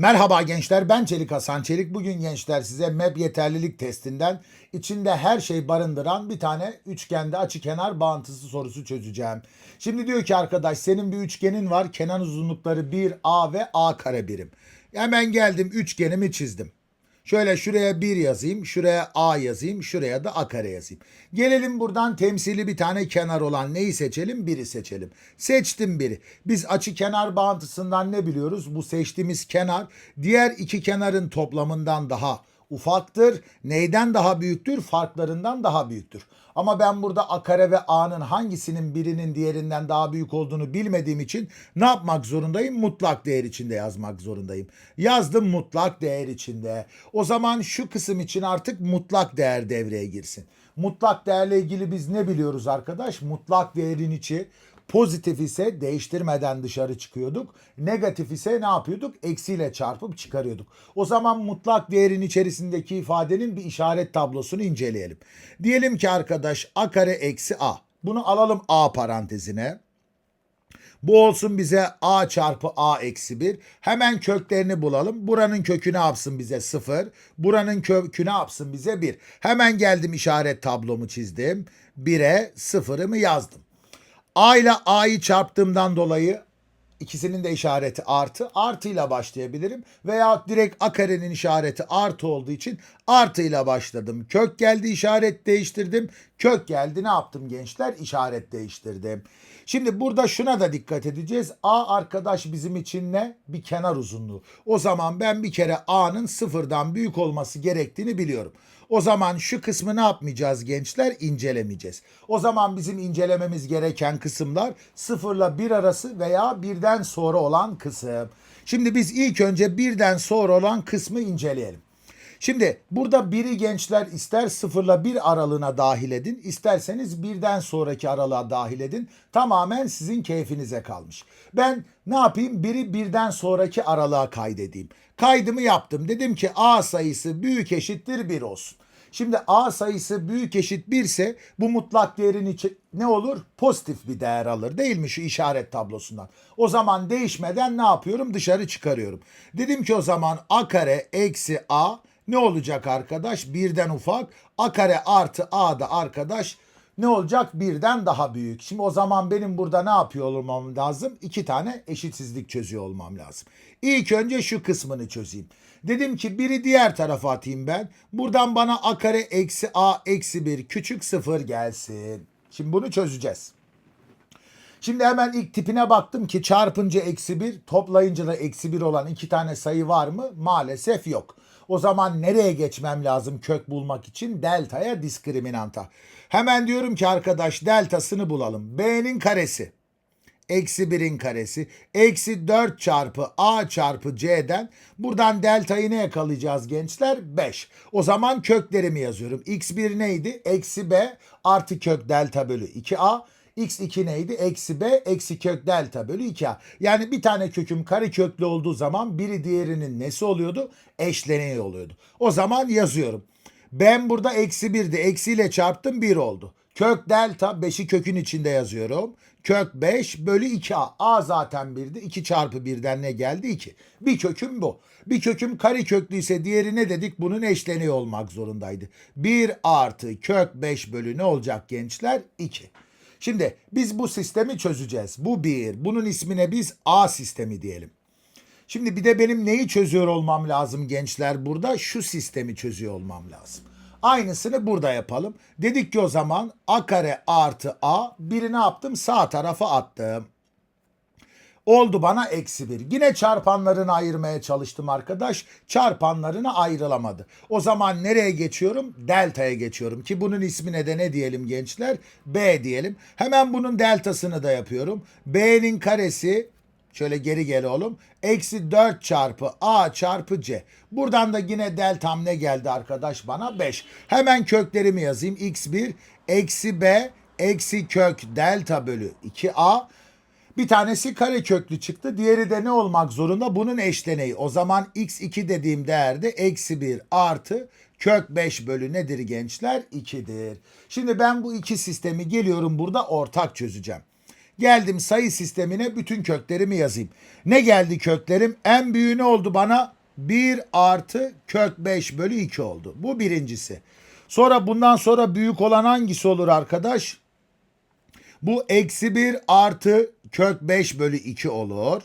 Merhaba gençler ben Çelik Hasan Çelik. Bugün gençler size MEP yeterlilik testinden içinde her şey barındıran bir tane üçgende açı kenar bağıntısı sorusu çözeceğim. Şimdi diyor ki arkadaş senin bir üçgenin var kenar uzunlukları 1 A ve A kare birim. Hemen geldim üçgenimi çizdim. Şöyle şuraya 1 yazayım, şuraya A yazayım, şuraya da A kare yazayım. Gelelim buradan temsili bir tane kenar olan neyi seçelim? Biri seçelim. Seçtim biri. Biz açı kenar bağıntısından ne biliyoruz? Bu seçtiğimiz kenar diğer iki kenarın toplamından daha ufaktır. Neyden daha büyüktür? Farklarından daha büyüktür. Ama ben burada A kare ve A'nın hangisinin birinin diğerinden daha büyük olduğunu bilmediğim için ne yapmak zorundayım? Mutlak değer içinde yazmak zorundayım. Yazdım mutlak değer içinde. O zaman şu kısım için artık mutlak değer devreye girsin. Mutlak değerle ilgili biz ne biliyoruz arkadaş? Mutlak değerin içi Pozitif ise değiştirmeden dışarı çıkıyorduk. Negatif ise ne yapıyorduk? Eksiyle çarpıp çıkarıyorduk. O zaman mutlak değerin içerisindeki ifadenin bir işaret tablosunu inceleyelim. Diyelim ki arkadaş a kare eksi a. Bunu alalım a parantezine. Bu olsun bize a çarpı a eksi 1. Hemen köklerini bulalım. Buranın kökü ne yapsın bize 0. Buranın kökü ne yapsın bize 1. Hemen geldim işaret tablomu çizdim. 1'e 0'ımı yazdım. A ile A'yı çarptığımdan dolayı ikisinin de işareti artı. Artıyla başlayabilirim. Veya direkt A karenin işareti artı olduğu için artıyla başladım. Kök geldi işaret değiştirdim. Kök geldi ne yaptım gençler? İşaret değiştirdim. Şimdi burada şuna da dikkat edeceğiz. A arkadaş bizim için ne? Bir kenar uzunluğu. O zaman ben bir kere A'nın sıfırdan büyük olması gerektiğini biliyorum. O zaman şu kısmı ne yapmayacağız gençler? İncelemeyeceğiz. O zaman bizim incelememiz gereken kısımlar sıfırla bir arası veya birden sonra olan kısım. Şimdi biz ilk önce birden sonra olan kısmı inceleyelim. Şimdi burada biri gençler ister sıfırla bir aralığına dahil edin, isterseniz birden sonraki aralığa dahil edin. Tamamen sizin keyfinize kalmış. Ben ne yapayım? Biri birden sonraki aralığa kaydedeyim. Kaydımı yaptım. Dedim ki A sayısı büyük eşittir 1 olsun. Şimdi A sayısı büyük eşit 1 ise bu mutlak değerin içi ne olur? Pozitif bir değer alır değil mi şu işaret tablosundan? O zaman değişmeden ne yapıyorum? Dışarı çıkarıyorum. Dedim ki o zaman A kare eksi A ne olacak arkadaş? Birden ufak. A kare artı A da arkadaş ne olacak? Birden daha büyük. Şimdi o zaman benim burada ne yapıyor olmam lazım? İki tane eşitsizlik çözüyor olmam lazım. İlk önce şu kısmını çözeyim. Dedim ki biri diğer tarafa atayım ben. Buradan bana a kare eksi a eksi 1 küçük sıfır gelsin. Şimdi bunu çözeceğiz. Şimdi hemen ilk tipine baktım ki çarpınca eksi 1 toplayınca da eksi 1 olan iki tane sayı var mı? Maalesef yok. O zaman nereye geçmem lazım kök bulmak için? Delta'ya diskriminanta. Hemen diyorum ki arkadaş deltasını bulalım. B'nin karesi. Eksi 1'in karesi. Eksi 4 çarpı A çarpı C'den. Buradan deltayı ne yakalayacağız gençler? 5. O zaman köklerimi yazıyorum. X1 neydi? Eksi B artı kök delta bölü 2A. X2 neydi? Eksi B eksi kök delta bölü 2A. Yani bir tane köküm kare köklü olduğu zaman biri diğerinin nesi oluyordu? Eşleniği oluyordu. O zaman yazıyorum. Ben burada eksi 1'di. Eksiyle çarptım 1 oldu. Kök delta 5'i kökün içinde yazıyorum. Kök 5 bölü 2a. A zaten 1'di. 2 çarpı 1'den ne geldi? 2. Bir köküm bu. Bir köküm kare köklüyse diğeri ne dedik? Bunun eşleniği olmak zorundaydı. 1 artı kök 5 bölü ne olacak gençler? 2. Şimdi biz bu sistemi çözeceğiz. Bu bir. Bunun ismine biz A sistemi diyelim. Şimdi bir de benim neyi çözüyor olmam lazım gençler burada? Şu sistemi çözüyor olmam lazım. Aynısını burada yapalım. Dedik ki o zaman a kare artı a. Biri ne yaptım? Sağ tarafa attım. Oldu bana eksi bir. Yine çarpanlarını ayırmaya çalıştım arkadaş. Çarpanlarını ayrılamadı. O zaman nereye geçiyorum? Delta'ya geçiyorum. Ki bunun ismine de ne diyelim gençler? B diyelim. Hemen bunun deltasını da yapıyorum. B'nin karesi Şöyle geri gel oğlum. Eksi 4 çarpı A çarpı C. Buradan da yine deltam ne geldi arkadaş bana? 5. Hemen köklerimi yazayım. X1 eksi B eksi kök delta bölü 2A. Bir tanesi kare köklü çıktı. Diğeri de ne olmak zorunda? Bunun eşleneği. O zaman x2 dediğim değerde eksi 1 artı kök 5 bölü nedir gençler? 2'dir. Şimdi ben bu iki sistemi geliyorum burada ortak çözeceğim. Geldim sayı sistemine bütün köklerimi yazayım. Ne geldi köklerim? En büyüğü ne oldu bana? 1 artı kök 5 bölü 2 oldu. Bu birincisi. Sonra bundan sonra büyük olan hangisi olur arkadaş? Bu eksi 1 artı kök 5 bölü 2 olur.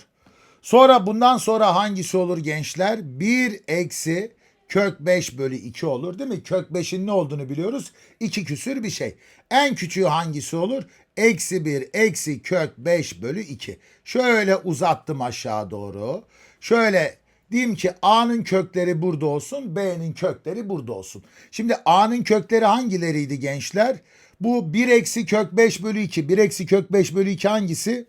Sonra bundan sonra hangisi olur gençler? 1 eksi kök 5 bölü 2 olur değil mi? Kök 5'in ne olduğunu biliyoruz. 2 küsür bir şey. En küçüğü hangisi olur? Eksi 1 eksi kök 5 bölü 2. Şöyle uzattım aşağı doğru. Şöyle diyeyim ki A'nın kökleri burada olsun, B'nin kökleri burada olsun. Şimdi A'nın kökleri hangileriydi gençler? Bu 1 eksi kök 5 bölü 2. 1 eksi kök 5 bölü 2 hangisi?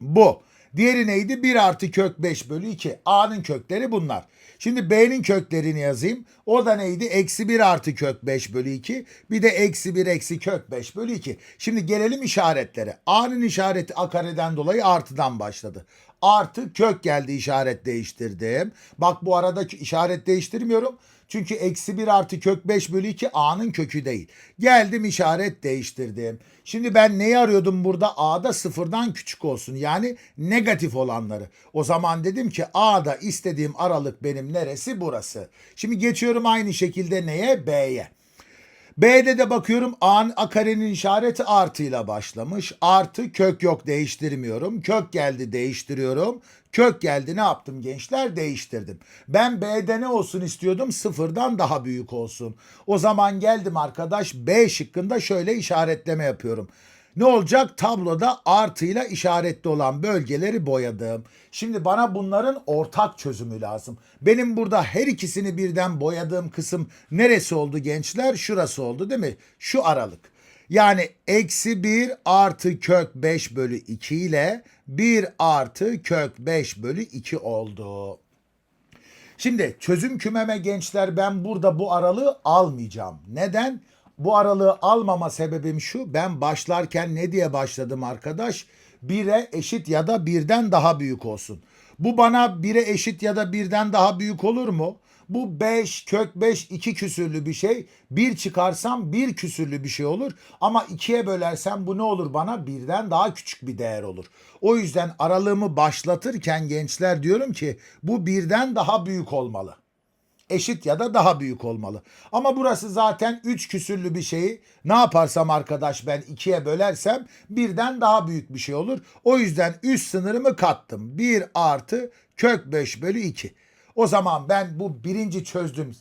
Bu. Diğeri neydi? 1 artı kök 5 bölü 2. A'nın kökleri bunlar. Şimdi B'nin köklerini yazayım. O da neydi? Eksi 1 artı kök 5 bölü 2. Bir de eksi 1 eksi kök 5 bölü 2. Şimdi gelelim işaretlere. A'nın işareti a kareden dolayı artıdan başladı. Artı kök geldi işaret değiştirdim. Bak bu arada işaret değiştirmiyorum. Çünkü eksi 1 artı kök 5 bölü 2 A'nın kökü değil. Geldim işaret değiştirdim. Şimdi ben neyi arıyordum burada? A'da sıfırdan küçük olsun. Yani negatif olanları. O zaman dedim ki A'da istediğim aralık benim neresi? Burası. Şimdi geçiyorum aynı şekilde neye? B'ye. B'de de bakıyorum A'nın A karenin işareti artıyla başlamış. Artı kök yok değiştirmiyorum. Kök geldi değiştiriyorum. Kök geldi ne yaptım gençler? Değiştirdim. Ben B'de ne olsun istiyordum? Sıfırdan daha büyük olsun. O zaman geldim arkadaş B şıkkında şöyle işaretleme yapıyorum. Ne olacak? Tabloda artıyla işaretli olan bölgeleri boyadım. Şimdi bana bunların ortak çözümü lazım. Benim burada her ikisini birden boyadığım kısım neresi oldu gençler? Şurası oldu değil mi? Şu aralık. Yani eksi 1 artı kök 5 bölü 2 ile 1 artı kök 5 bölü 2 oldu. Şimdi çözüm kümeme gençler ben burada bu aralığı almayacağım. Neden? Bu aralığı almama sebebim şu. Ben başlarken ne diye başladım arkadaş? 1'e eşit ya da birden daha büyük olsun. Bu bana 1'e eşit ya da birden daha büyük olur mu? Bu 5 kök 5 2 küsürlü bir şey. 1 çıkarsam 1 küsürlü bir şey olur. Ama 2'ye bölersem bu ne olur bana? Birden daha küçük bir değer olur. O yüzden aralığımı başlatırken gençler diyorum ki bu birden daha büyük olmalı eşit ya da daha büyük olmalı. Ama burası zaten 3 küsürlü bir şeyi ne yaparsam arkadaş ben 2'ye bölersem birden daha büyük bir şey olur. O yüzden üst sınırımı kattım. 1 artı kök 5 bölü 2. O zaman ben bu birinci çözdüm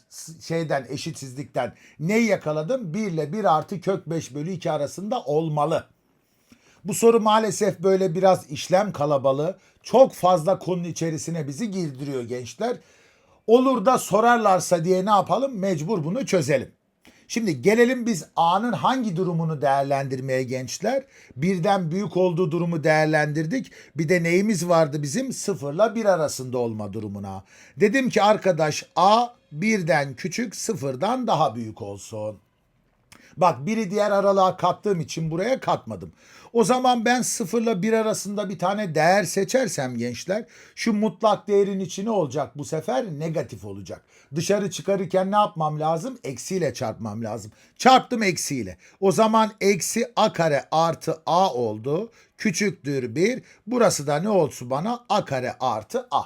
şeyden eşitsizlikten neyi yakaladım? 1 ile 1 artı kök 5 bölü 2 arasında olmalı. Bu soru maalesef böyle biraz işlem kalabalığı. Çok fazla konunun içerisine bizi girdiriyor gençler. Olur da sorarlarsa diye ne yapalım? Mecbur bunu çözelim. Şimdi gelelim biz A'nın hangi durumunu değerlendirmeye gençler? Birden büyük olduğu durumu değerlendirdik. Bir de neyimiz vardı bizim? Sıfırla bir arasında olma durumuna. Dedim ki arkadaş A birden küçük sıfırdan daha büyük olsun. Bak biri diğer aralığa kattığım için buraya katmadım. O zaman ben sıfırla bir arasında bir tane değer seçersem gençler şu mutlak değerin içine olacak bu sefer negatif olacak. Dışarı çıkarırken ne yapmam lazım? Eksiyle çarpmam lazım. Çarptım eksiyle. O zaman eksi a kare artı a oldu. Küçüktür 1. Burası da ne olsun bana? a kare artı a.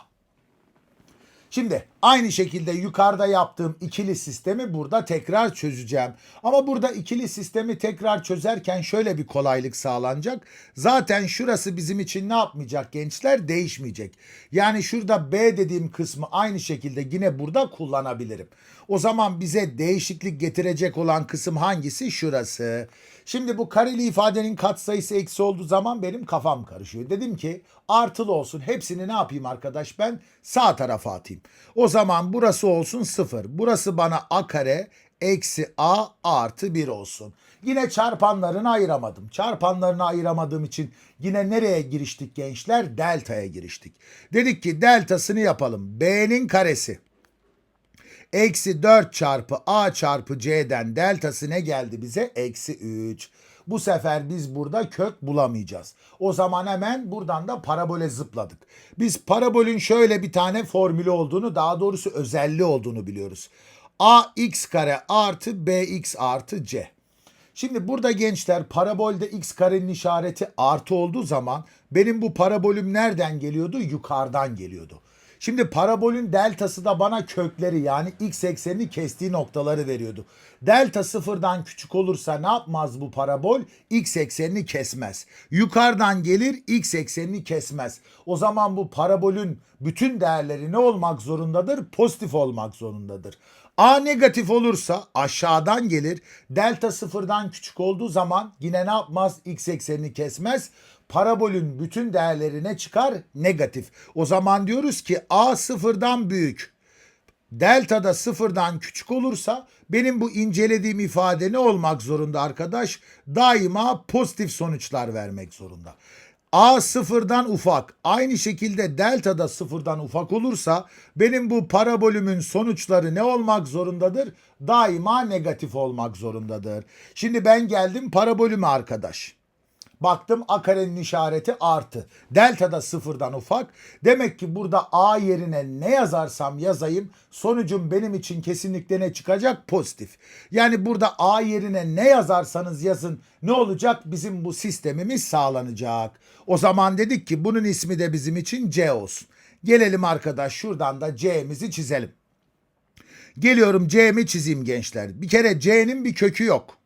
Şimdi aynı şekilde yukarıda yaptığım ikili sistemi burada tekrar çözeceğim. Ama burada ikili sistemi tekrar çözerken şöyle bir kolaylık sağlanacak. Zaten şurası bizim için ne yapmayacak gençler? Değişmeyecek. Yani şurada B dediğim kısmı aynı şekilde yine burada kullanabilirim. O zaman bize değişiklik getirecek olan kısım hangisi? Şurası. Şimdi bu kareli ifadenin katsayısı eksi olduğu zaman benim kafam karışıyor. Dedim ki artılı olsun. Hepsini ne yapayım arkadaş ben? Sağ tarafa atayım. O zaman burası olsun 0. Burası bana a kare eksi a artı 1 olsun. Yine çarpanlarını ayıramadım. Çarpanlarını ayıramadığım için yine nereye giriştik gençler? Delta'ya giriştik. Dedik ki deltasını yapalım. B'nin karesi Eksi 4 çarpı a çarpı c'den deltası ne geldi bize? Eksi 3. Bu sefer biz burada kök bulamayacağız. O zaman hemen buradan da parabole zıpladık. Biz parabolün şöyle bir tane formülü olduğunu daha doğrusu özelliği olduğunu biliyoruz. ax kare artı bx artı c. Şimdi burada gençler parabolde x karenin işareti artı olduğu zaman benim bu parabolüm nereden geliyordu? Yukarıdan geliyordu. Şimdi parabolün deltası da bana kökleri yani x eksenini kestiği noktaları veriyordu. Delta sıfırdan küçük olursa ne yapmaz bu parabol? X eksenini kesmez. Yukarıdan gelir x eksenini kesmez. O zaman bu parabolün bütün değerleri ne olmak zorundadır? Pozitif olmak zorundadır. A negatif olursa aşağıdan gelir. Delta sıfırdan küçük olduğu zaman yine ne yapmaz? X eksenini kesmez. Parabolün bütün değerlerine çıkar negatif. O zaman diyoruz ki A sıfırdan büyük. Delta da sıfırdan küçük olursa benim bu incelediğim ifade ne olmak zorunda arkadaş? Daima pozitif sonuçlar vermek zorunda. A sıfırdan ufak. Aynı şekilde delta da sıfırdan ufak olursa benim bu parabolümün sonuçları ne olmak zorundadır? Daima negatif olmak zorundadır. Şimdi ben geldim parabolüme arkadaş. Baktım a karenin işareti artı. Delta da sıfırdan ufak. Demek ki burada a yerine ne yazarsam yazayım sonucum benim için kesinlikle ne çıkacak? Pozitif. Yani burada a yerine ne yazarsanız yazın ne olacak? Bizim bu sistemimiz sağlanacak. O zaman dedik ki bunun ismi de bizim için C olsun. Gelelim arkadaş şuradan da C'mizi çizelim. Geliyorum C'mi çizeyim gençler. Bir kere C'nin bir kökü yok.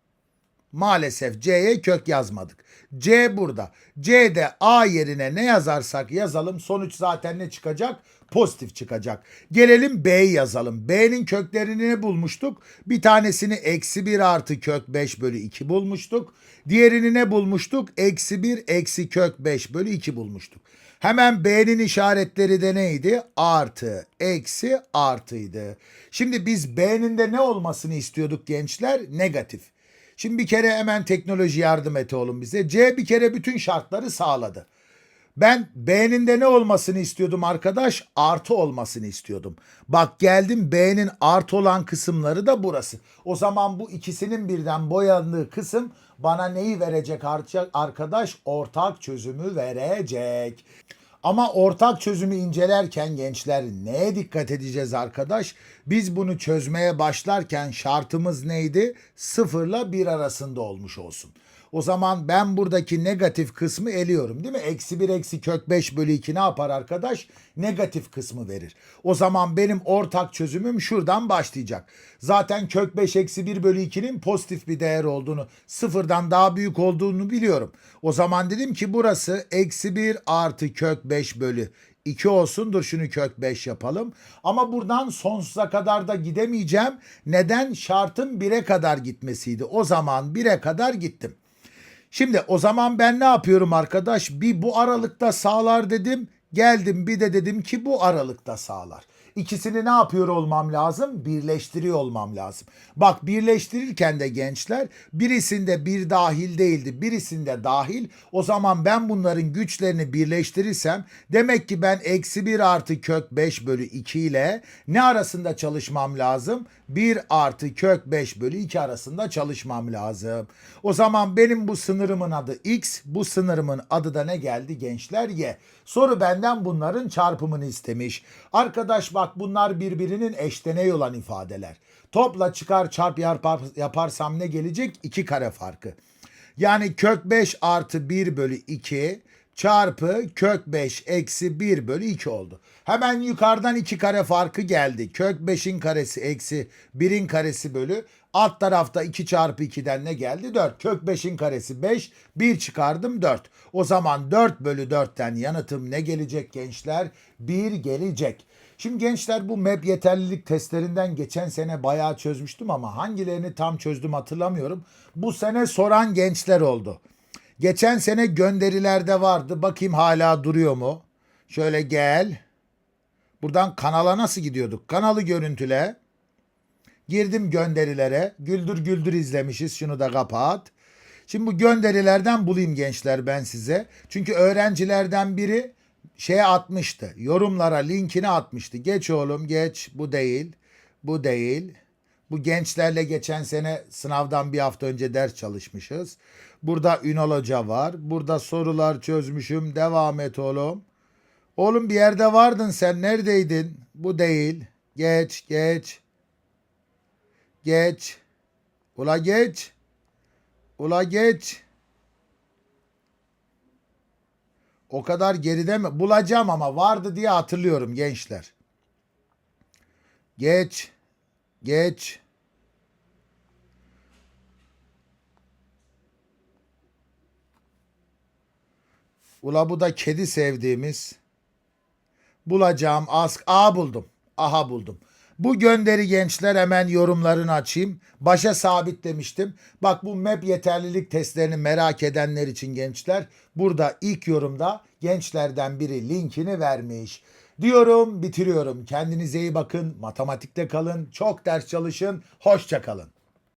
Maalesef C'ye kök yazmadık. C burada. C'de A yerine ne yazarsak yazalım sonuç zaten ne çıkacak? Pozitif çıkacak. Gelelim B'yi yazalım. B'nin köklerini ne bulmuştuk? Bir tanesini eksi 1 artı kök 5 bölü 2 bulmuştuk. Diğerini ne bulmuştuk? Eksi 1 eksi kök 5 bölü 2 bulmuştuk. Hemen B'nin işaretleri de neydi? Artı, eksi, artıydı. Şimdi biz B'nin de ne olmasını istiyorduk gençler? Negatif. Şimdi bir kere hemen teknoloji yardım et oğlum bize. C bir kere bütün şartları sağladı. Ben B'nin de ne olmasını istiyordum arkadaş? Artı olmasını istiyordum. Bak geldim B'nin artı olan kısımları da burası. O zaman bu ikisinin birden boyandığı kısım bana neyi verecek arkadaş? Ortak çözümü verecek. Ama ortak çözümü incelerken gençler neye dikkat edeceğiz arkadaş? Biz bunu çözmeye başlarken şartımız neydi? Sıfırla bir arasında olmuş olsun. O zaman ben buradaki negatif kısmı eliyorum değil mi? Eksi 1 eksi kök 5 bölü 2 ne yapar arkadaş? Negatif kısmı verir. O zaman benim ortak çözümüm şuradan başlayacak. Zaten kök 5 eksi 1 bölü 2'nin pozitif bir değer olduğunu, sıfırdan daha büyük olduğunu biliyorum. O zaman dedim ki burası eksi 1 artı kök 5 bölü 2 olsun. Dur şunu kök 5 yapalım. Ama buradan sonsuza kadar da gidemeyeceğim. Neden? Şartım 1'e kadar gitmesiydi. O zaman 1'e kadar gittim. Şimdi o zaman ben ne yapıyorum arkadaş? Bir bu aralıkta sağlar dedim. Geldim bir de dedim ki bu aralıkta sağlar. İkisini ne yapıyor olmam lazım? Birleştiriyor olmam lazım. Bak birleştirirken de gençler birisinde bir dahil değildi, birisinde dahil. O zaman ben bunların güçlerini birleştirirsem demek ki ben eksi 1 artı kök 5 bölü 2 ile ne arasında çalışmam lazım? 1 artı kök 5 bölü 2 arasında çalışmam lazım. O zaman benim bu sınırımın adı x, bu sınırımın adı da ne geldi gençler? Y. Soru benden bunların çarpımını istemiş. Arkadaş bak bunlar birbirinin eşdeğeri olan ifadeler. Topla çıkar çarp yapar, yaparsam ne gelecek? 2 kare farkı. Yani kök 5 artı 1 bölü 2 çarpı kök 5 eksi 1 bölü 2 oldu. Hemen yukarıdan 2 kare farkı geldi. Kök 5'in karesi eksi 1'in karesi bölü. Alt tarafta 2 çarpı 2'den ne geldi? 4. Kök 5'in karesi 5. 1 çıkardım 4. O zaman 4 bölü 4'ten yanıtım ne gelecek gençler? 1 gelecek. Şimdi gençler bu MEP yeterlilik testlerinden geçen sene bayağı çözmüştüm ama hangilerini tam çözdüm hatırlamıyorum. Bu sene soran gençler oldu. Geçen sene gönderilerde vardı. Bakayım hala duruyor mu? Şöyle gel. Buradan kanala nasıl gidiyorduk? Kanalı görüntüle. Girdim gönderilere. Güldür güldür izlemişiz. Şunu da kapat. Şimdi bu gönderilerden bulayım gençler ben size. Çünkü öğrencilerden biri şeye atmıştı. Yorumlara linkini atmıştı. Geç oğlum geç. Bu değil. Bu değil. Bu gençlerle geçen sene sınavdan bir hafta önce ders çalışmışız. Burada Ünal Hoca var. Burada sorular çözmüşüm. Devam et oğlum. Oğlum bir yerde vardın sen neredeydin? Bu değil. Geç geç. Geç. Ula geç. Ula geç. O kadar geride mi? Bulacağım ama vardı diye hatırlıyorum gençler. Geç. Geç. Ula bu da kedi sevdiğimiz. Bulacağım. Ask. Aa buldum. Aha buldum. Bu gönderi gençler hemen yorumlarını açayım. Başa sabit demiştim. Bak bu map yeterlilik testlerini merak edenler için gençler. Burada ilk yorumda gençlerden biri linkini vermiş. Diyorum bitiriyorum. Kendinize iyi bakın. Matematikte kalın. Çok ders çalışın. Hoşça kalın.